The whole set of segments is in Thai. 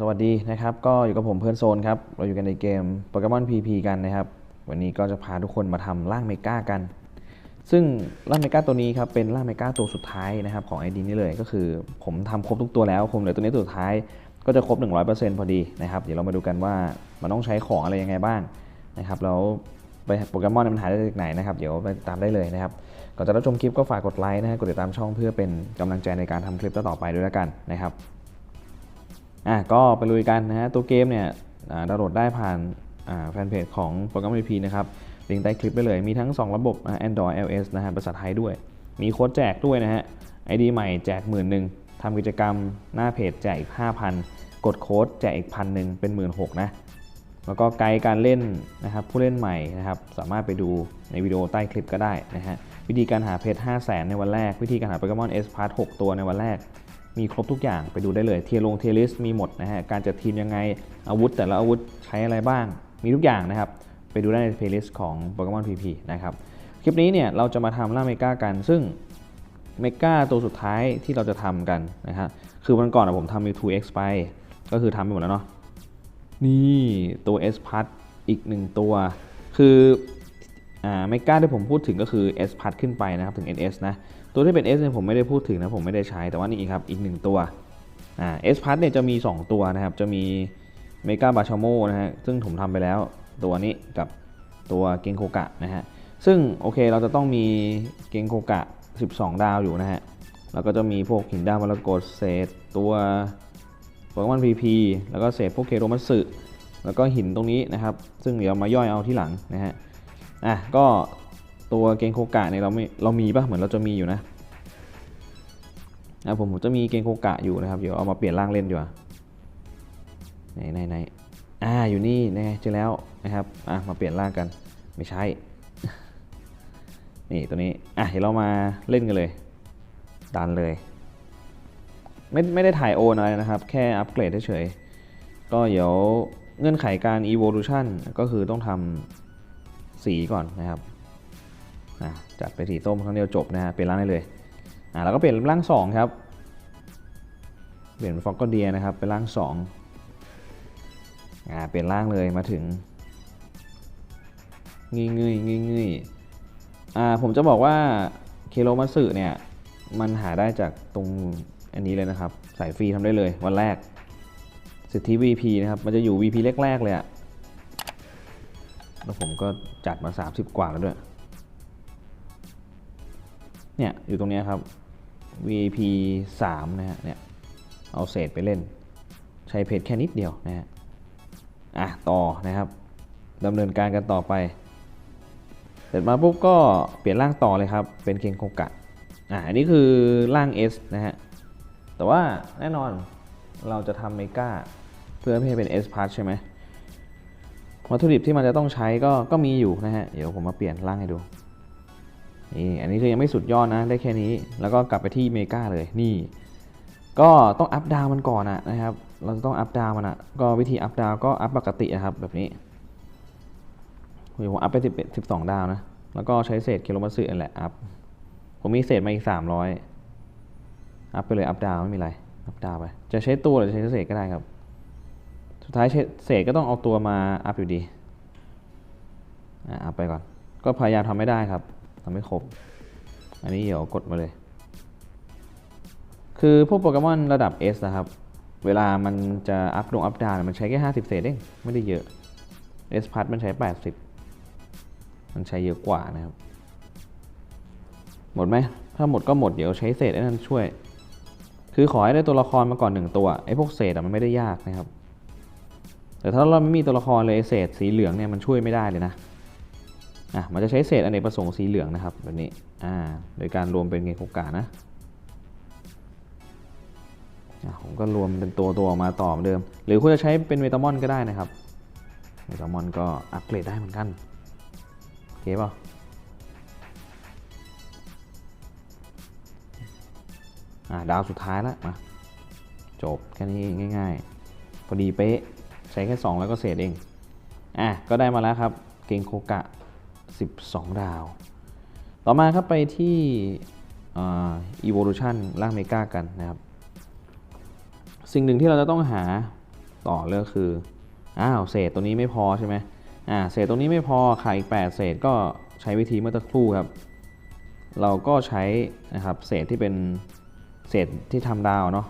สวัสดีนะครับ ก็อยู่กับผมเพื่อนโซนครับ เราอยู่กันในเกมโปเกมอน PP กันนะครับ วันนี้ก็จะพาทุกคนมาทำร่างเมกากัน ซึ่งร่างเมกาตัวนี้ครับเป็นร่างเมกาตัวสุดท้ายนะครับของไอดีนี้เลยก็คือผมทำครบทุกตัวแล้วผมเหลือตัวนี้ตัวสุดท้ายก็จะครบ 100%พอดีนะครับ เดี๋ยวเรามาดูกันว่ามันต้องใช้ของอะไรยังไงบ้างนะครับแล้วไปโปเกมอนมันหาได้จากไหนนะครับ เดี๋ยวไปตามได้เลยนะครับ ก่อนจะรับชมคลิปก็ฝากกดไลค์นะฮะกดติดตามช่องเพื่อเป็นกำลังใจในการทำคลิปต่อๆไปด้วยแล้วกันนะครับ อะก็ไปลุยกันนะฮะตัวเกมเนี่ยดาวน์โหลดได้ผ่านแฟนเพจของโปรแกรม p นะครับลิงก์ใต้คลิปได้เลย มีทั้ง 2 ระบบอ่า Android iOS นะฮะภาษาไทยด้วย มีโค้ดแจกด้วยนะฮะ ID ใหม่แจกหมื่นหนึ่งทำกิจกรรมหน้าเพจแจกอีก 5,000 กดโค้ดแจกอีกพันหนึ่งเป็น 1 6ื่นนะ แล้วก็ไกด์การเล่นนะครับผู้เล่นใหม่นะครับสามารถไปดูในวิดีโอใต้คลิปก็ได้นะฮะวิธีการหาเพชร5 0 0 0 0 0 ในวันแรก วิธีการหาโปเกมอน S Part 6 ตัวในวันแรก มีครบทุกอย่างไปดูได้เลยเทียลงเทียลิสมีหมดนะฮะการจัดทีมยังไงอาวุธ แต่ละอาวุธใช้อะไรบ้าง มีทุกอย่างนะครับ ไปดูได้ในเพลย์ลิสต์ของ Pokemon PP นะครับคลิปนี้เนี่ยเราจะมาทำล่าเมกากัน ซึ่งเมกาตัวสุดท้ายที่เราจะทำกันนะฮะคือวันก่อนผมทำ Mewtwo X ไป ก็คือทำไปหมดแล้วเนาะนี่ตัว S p a t อีกหนึ่งตัว คืออ่าเมกาที่ผมพูดถึงก็คือ S p a t ขึ้นไปนะครับถึง NS นะ ตัวที่เป็น S เนี่ยผมไม่ได้พูดถึงนะผมไม่ได้ใช้แต่ว่านี่ครับอีกหนึ่งตัวอ่า S p a s เนี่ยจะมี 2 ตัวนะครับ จะมีเมกาบาชโมนะฮะซึ่งผมทำไปแล้วตัวนี้กับตัวเกงโคกะนะฮะซึ่งโอเคเราจะต้องมีเกงโคกะ 12 ดาวอยู่นะฮะแล้วก็จะมีพวกหินดาวมรกตเศษตัวโปเกมอนพีพีแล้วก็เศษพวกเคโรมัสึแล้วก็หินตรงนี้นะครับ ซึ่งเดี๋ยวมาย่อยเอาที่หลังนะฮะอะก็ ตัวเกงโคกะเนี่ยเราไม่เรามีปะเหมือนเราจะมีอยู่นะนะผมผมจะมีเกงโคกะอยู่นะครับเดี๋ยวเอามาเปลี่ยนร่างเล่นดีกว่าไหนไหนไหนอ่าอยู่นี่นะเจอแล้วนะครับอะมาเปลี่ยนร่างกันไม่ใช่นี่ตัวนี้อะเดี๋ยวเรามาเล่นกันเลยดันเลยไม่ไม่ได้ถ่ายโอนอะไรนะครับ แค่อัปเกรดเฉยๆก็เดี๋ยวเงื่อนไขการ evolution ก็คือต้องทำสีก่อนนะครับ จัดไปสีส้มครั้งเดียวจบนะฮะเปลี่ยนร่างได้เลยอะแล้วก็เปลี่ยนร่างสองครับเปลี่ยนฟอกก็เดียนะครับเป็นร่างสองอ่าเปลี่ยนร่างเลยมาถึงงุยงุยงุยงุยอ่าผมจะบอกว่าเคโรมัสึเนี่ยมันหาได้จากตรงอันนี้เลยนะครับสายฟรีทำได้เลยวันแรกสิทธิ VP นะครับมันจะอยู่ VP แรกๆเลยอะแล้วผมก็จัดมา 30 กว่าแล้วด้วย เนี่ยอยู่ตรงนี้ครับ VIP 3นะฮะเนี่ยเอาเศษไปเล่น ใช้เพจแค่นิดเดียวนะฮะอะต่อนะครับดำเนินการกันต่อไป เสร็จมาปุ๊บก็เปลี่ยนร่างต่อเลยครับ เป็นเคนโคกะอะอันนี้คือร่าง S นะฮะแต่ว่าแน่นอนเราจะทำเมกาเพื่อให้เป็น S p a r t ใช่ไหมวัตถุดิบที่มันจะต้องใช้ก็ก็มีอยู่นะฮะ เดี๋ยวผมมาเปลี่ยนร่างให้ดู นี่อันนี้คือยังไม่สุดยอดนะได้แค่นี้ แล้วก็กลับไปที่เมกาเลยนี่ ก็ต้องอัพดาวมันก่อนอะนะครับ เราต้องอัพดาวมันอะก็วิธีอัพดาวก็อัพปกตินะครับแบบนี้ผมอัพไป10 12ดาวนะ แล้วก็ใช้เศษกิโลมัตสึนั่นแหละอัพ ผมมีเศษมาอีก300อัพไปเลยอัพดาวไม่มีไรอัพดาวไป จะใช้ตัวหรือใช้เศษก็ได้ครับ สุดท้ายเศษก็ต้องเอาตัวมาอัพอยู่ดีอะอัพไปก่อน ก็พยายามทำไม่ได้ครับ ทำไม่ครบ อันนี้เดี๋ยวกดมาเลย คือพวกโปเกมอนระดับ S นะครับ เวลามันจะอัพลงอัพดาวมันใช้แค่ 50 เศษเองไม่ได้เยอะ S พัทมันใช้ 80 มันใช้เยอะกว่านะครับ หมดไหม ถ้าหมดก็หมดเดี๋ยวใช้เศษไอ้นั่นช่วย คือขอให้ได้ตัวละครมาก่อนหนึ่งตัวไอ้พวกเศษอะมันไม่ได้ยากนะครับแต่ถ้าเราไม่มีตัวละครเลยเศษสีเหลืองเนี่ยมันช่วยไม่ได้เลยนะ อะมันจะใช้เศษอเนกประสงค์สีเหลืองนะครับแบบนี้อ่าโดยการรวมเป็นเงโคกานะผมก็รวมเป็นตัวตัวออกมาต่อเหมือนเดิม หรือคุณจะใช้เป็นเมตามอนก็ได้นะครับ เมตามอนก็อัปเกรดได้เหมือนกันโอเคเปล่าอ่าดาวสุดท้ายแล้วมาจบแค่นี้ง่ายๆ พอดีเป๊ะ ใช้แค่ 2 แล้วก็เศษเอง อะ ก็ได้มาแล้วครับ เกงโคกะ 12 ดาว ต่อมาครับไปที่ Evolution ร่างเมกากันนะครับ สิ่งหนึ่งที่เราจะต้องหาต่อเลือกคือ อ้าวเศษตัวนี้ไม่พอใช่ไหมอ่าเศษตรงนี้ไม่พอขาดอีก 8 เศษก็ใช้วิธีเมื่อตะครู่ครับ เราก็ใช้นะครับเศษที่เป็นเศษที่ทำดาวเนาะ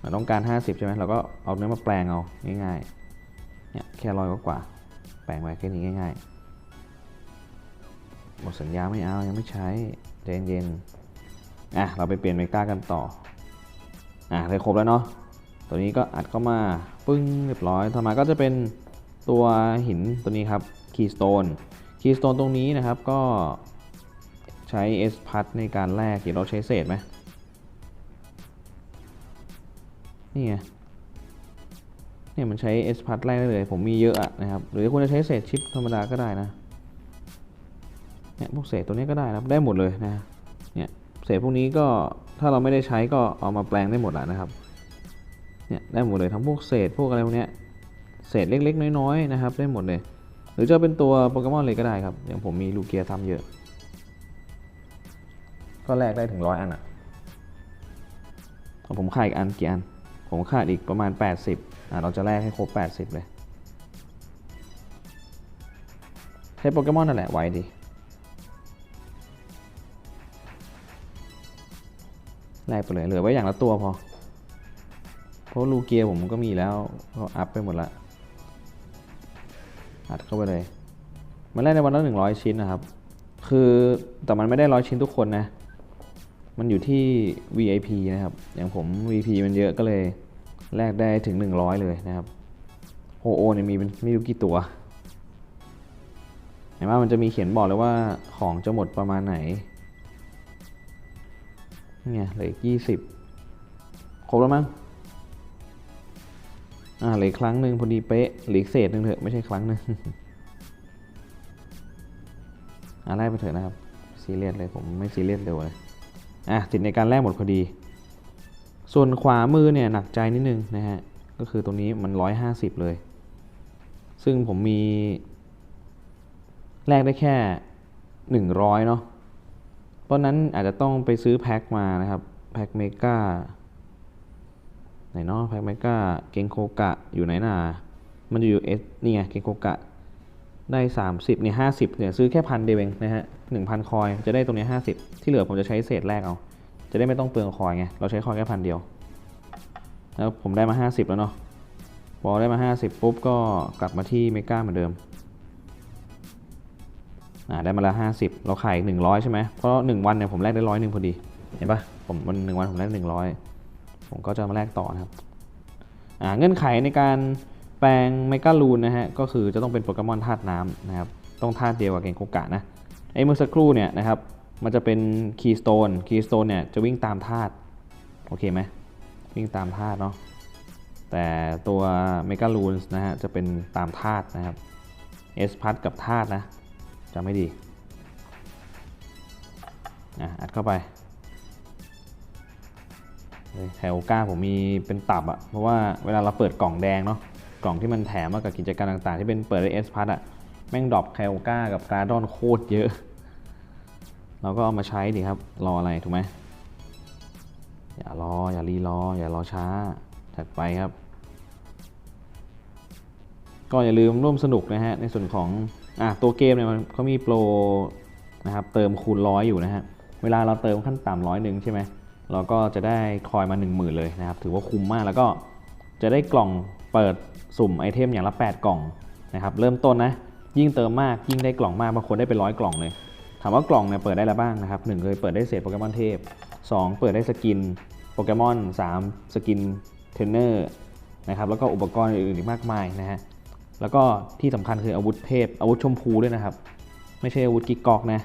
เราต้องการ 50 ใช่ไหมเราก็เอาเนื้อมาแปลงเอาง่ายๆเนี่ยแค่ร้อยกว่าแปลงไว้แค่นี้ง่าย ๆ หมดสัญญาไม่เอายังไม่ใช้ใจเย็นๆอะเราไปเปลี่ยนเมกากันต่ออะได้ครบแล้วเนาะตัวนี้ก็อัดเข้ามาปึ้งเรียบร้อยต่อมาก็จะเป็นตัวหินตัวนี้ครับ Keystone Keystone ตรงนี้นะครับก็ใช้ S พัดในการแลกเดี๋ยวเราใช้เศษไหมนี่ไงเนี่ยมันใช้ S พัดแลกได้เลย ผมมีเยอะอะนะครับ หรือคุณจะใช้เศษชิปธรรมดาก็ได้นะ เนี่ยพวกเศษตัวนี้ก็ได้นะครับได้หมดเลยนะเนี่ยเศษพวกนี้ก็ถ้าเราไม่ได้ใช้ก็เอามาแปลงได้หมดแหละนะครับเนี่ยได้หมดเลยทั้งพวกเศษพวกอะไรพวกเนี้ยเศษเล็กๆ น้อยๆนะครับ ได้หมดเลย หรือจะเป็นตัวโปเกมอนเลยก็ได้ครับ อย่างผมมีลูเกียทำเยอะ ก็แลกได้ถึงร้อยอันอะผมขาดอีกอันกี่อัน ผมขาดอีกประมาณ 80อะเราจะแลกให้ครบ 80 เลย ใช้โปเกมอนนั่นแหละไว้ดี แลกไปเลยเหลือไว้อย่างละตัวพอ เพราะลูเกียผมก็มีแล้วก็อัพไปหมดละ อัดเข้าไปเลย มันแลกในวันละหนึ่งร้อยชิ้นนะครับ คือแต่มันไม่ได้ร้อยชิ้นทุกคนนะ มันอยู่ที่ VIP นะครับ อย่างผม VIP มันเยอะก็เลยแลกได้ถึง 100 เลยนะครับโฮโอเนี่ยมีเป็นไม่รู้กี่ตัวเห็นว่ามันจะมีเขียนบอกเลยว่าของจะหมดประมาณไหน เนี่ยเหลืออีกยี่สิบครบแล้วมั้งอ่าเหลือครั้งหนึ่งพอดีเป๊ะเหลือเศษหนึ่งเถอะไม่ใช่ครั้งหนึ่งอ่าไล่ไปเถอะนะครับซีเรียสเลยผมไม่ซีเรียสเร็วเลยอะสิทธิ์ในการแลกหมดพอดี ส่วนขวามือเนี่ยหนักใจนิดนึงนะฮะก็คือตรงนี้มัน 150 เลย ซึ่งผมมีแลกได้แค่ 100 เนาะ เพราะนั้นอาจจะต้องไปซื้อแพ็คมานะครับ แพ็คเมกาไหนเนาะแพ็คเมกาเกงโคกะอยู่ไหนน่ะมันอยู่เอสนี่ไงเกงโคกะได้ 30เนี่ย50เนี่ยซื้อแค่พันเดียวเองนะฮะ1,000คอยจะได้ตรงนี้50ที่เหลือผมจะใช้เศษแรกเอา จะได้ไม่ต้องเปลืองคอยไงเราใช้คอยแค่พันเดียวแล้วผมได้มา 50 แล้วเนาะพอได้มา 50 ปุ๊บก็กลับมาที่เมกาเหมือนเดิม ได้มาแล้วห้าสิบเราขายอีกหนึ่งร้อยใช่ไหมเพราะหนึ่งวันเนี่ยผมแลกได้ร้อยหนึ่งพอดี เห็นปะผมวันหนึ่งวันผมแลกหนึ่งร้อยผมก็จะมาแลกต่อนะครับเงื่อนไขในการแปลงเมกาลูนนะฮะก็คือจะต้องเป็นโปเกมอนธาตุน้ำนะครับต้องธาตุเดียวกับเกงโกกะนะไอ้เมื่อสักครู่เนี่ยนะครับมันจะเป็นคีย์สโตนคีย์สโตนเนี่ยจะวิ่งตามธาตุโอเคไหมวิ่งตามธาตุเนาะแต่ตัวเมกาลูนนะฮะจะเป็นตามธาตุนะครับเอสพัทกับธาตุนะ จะไม่ดีอะอัดเข้าไปแถวก้าผมมีเป็นตับอะเพราะว่าเวลาเราเปิดกล่องแดงเนาะกล่องที่มันแถมมากับกิจการต่างๆ ที่เป็นเปิดเอสพัทอะแม่งดรอปแคลก้ากับการ์ดอนโคตรเยอะ เราก็เอามาใช้ดิครับ รออะไรถูกไหมอย่ารอ อย่ารีรอ อย่ารอช้า ถัดไปครับ ก็อย่าลืมร่วมสนุกนะฮะ ในส่วนของ อะตัวเกมเนี่ยมันเขามีโปรนะครับเติมคูณร้อยอยู่นะฮะเวลาเราเติมขั้นต่ำร้อยหนึ่งใช่ไหมเราก็จะได้คอยมา 1 0,000 เลยนะครับ ถือว่าคุ้มมากแล้วก็จะได้กล่องเปิดสุ่มไอเทมอย่างละ 8 กล่องนะครับ เริ่มต้นนะ ยิ่งเติมมากยิ่งได้กล่องมากบางคนได้เป็นร้อยกล่องเลย ถามว่ากล่องเนี่ยเปิดได้แล้วบ้างนะครับหนึ่งเลยเปิดได้เศษโปเกมอนเทพ 2 เปิดได้สกินโปเกมอน 3 สกินเทรนเนอร์นะครับแล้วก็อุปกรณ์อื่นๆอีกมากมายนะฮะ แล้วก็ที่สำคัญคืออาวุธเทพ อาวุธชมพูด้วยนะครับ ไม่ใช่อาวุธกิกกอกนะ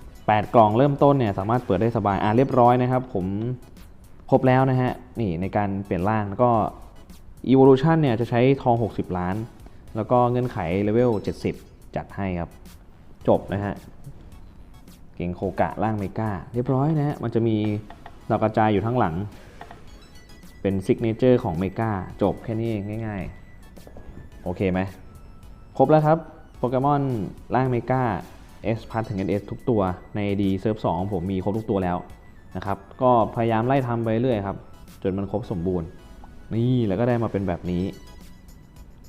8กล่องเริ่มต้นเนี่ยสามารถเปิดได้สบาย อ่าเรียบร้อยนะครับ ผมครบแล้วนะฮะ นี่ในการเปลี่ยนร่างแล้วก็ Evolution เนี่ยจะใช้ทอง 60 ล้าน แล้วก็เงื่อนไขเลเวล 70 จัดให้ครับ จบนะฮะ เก่งโคกะร่างเมกาเรียบร้อยนะฮะ มันจะมีดอกกระจายอยู่ทั้งหลัง เป็นซิกเนเจอร์ของเมกาจบแค่นี้เองง่าย ๆ โอเคไหมครบแล้วครับโปเกมอนร่างเมกา S พัทถึง S ทุกตัวใน D เซิร์ฟ2ผมมีครบทุกตัวแล้วนะครับ ก็พยายามไล่ทำไปเรื่อยครับ จนมันครบสมบูรณ์ นี่แล้วก็ได้มาเป็นแบบนี้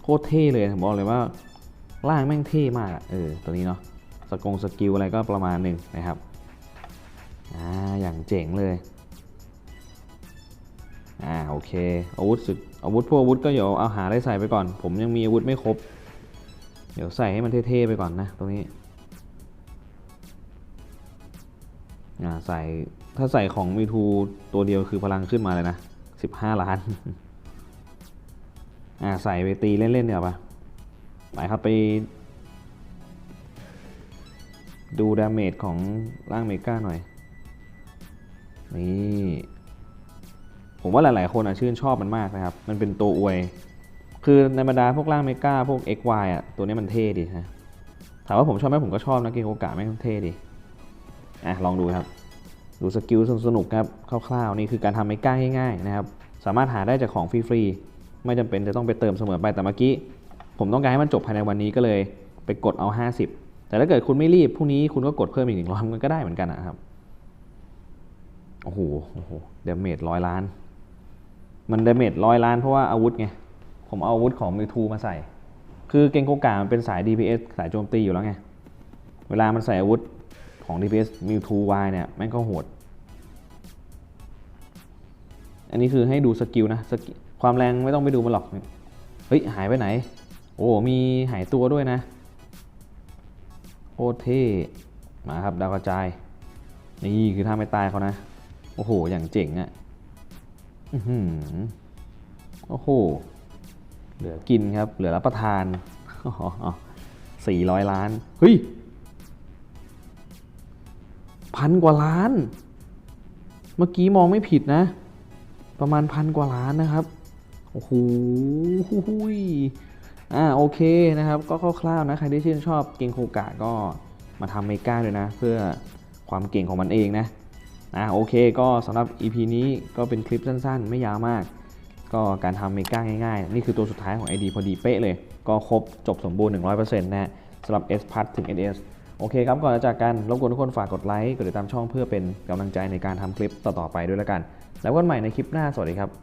โคตรเท่เลยผมบอกเลยว่าร่างแม่งเท่มากอะเออตัวนี้เนาะสกงสกิลอะไรก็ประมาณหนึ่งนะครับอ่าอย่างเจ๋งเลย อ่าโอเคอาวุธสุดอาวุธพวกอาวุธก็เดี๋ยวเอาหาได้ใส่ไปก่อน ผมยังมีอาวุธไม่ครบ เดี๋ยวใส่ให้มันเท่ๆไปก่อนนะ ตรงนี้อ่าใส่ถ้าใส่ของมีทูตัวเดียวคือพลังขึ้นมาเลยนะ 15 ล้านอ่าใส่ไปตีเล่นๆเดี๋ยวปะไปครับไป ดูดาเมจของร่างเมก้าหน่อย นี่ ผมว่าหลาย ๆ คนอะชื่นชอบมันมากนะครับ มันเป็นตัวอวย คือในบรรดาพวกร่างเมกาพวก XY อะตัวนี้มันเท่ดีฮะถามว่าผมชอบไหมผมก็ชอบนะเกมโอกาไม่งเท่ดีอะลองดูครับ ดูสกิลสนุกครับคร่าว ๆ นี่คือการทำเมกาง่าย ๆ นะครับ สามารถหาได้จากของฟรี ๆ ไม่จำเป็นจะต้องไปเติมเสมอไปแต่เมื่อกี้ผมต้องการให้มันจบภายในวันนี้ก็เลยไปกดเอา 50 แต่ถ้าเกิดคุณไม่รีบพรุ่งนี้คุณก็กดเพิ่มอีกหนึ่งร้อยมันก็ได้เหมือนกันนะครับ โอ้โห โอ้โห เดเมจร้อยล้าน มันเดเมจร้อยล้านเพราะว่าอาวุธไง ผมเอาอาวุธของมิวทูมาใส่ คือเกงโกกามันเป็นสาย DPS สายโจมตีอยู่แล้วไง เวลามันใส่อาวุธของ DPS มิวทูวเนี่ยแม่งก็โหด อันนี้คือให้ดูสกิลนะสกิลความแรงไม่ต้องไปดูมันหรอก เฮ้ย หายไปไหน โอ้ มีหายตัวด้วยนะโคตรเทมาครับ ดาวกระจาย นี่คือท่าไม่ตายเขานะ โอ้โห อย่างเจ๋งอะ่ะ โอ้โห เหลือกินครับ เหลือรับประทานสี่ร้อยล้าน เฮ้ย พันกว่าล้าน เมื่อกี้มองไม่ผิดนะ ประมาณพันกว่าล้านนะครับ โอ้โหยอ่าโอเคนะครับ ก็คร่าวๆนะ ใครที่ชื่นชอบเกงโคกะก็มาทำเมกาด้วยนะ เพื่อความเก่งของมันเองนะ อ่าโอเคก็สำหรับ EP นี้ก็เป็นคลิปสั้นๆ ไม่ยาวมาก ก็การทำเมก้าง่ายๆ นี่คือตัวสุดท้ายของ ID พอดีเป๊ะเลย ก็ครบจบสมบูรณ์ 100%นะฮะสำหรับ S p a t ถึง SS โอเคครับก่อนจะจากกันรบกวนทุกคนฝากกดไลค์กดติดตามช่องเพื่อเป็นกำลังใจในการทำคลิปต่อๆไปด้วยแล้วกัน แล้วกันใหม่ในคลิปหน้าสวัสดีครับ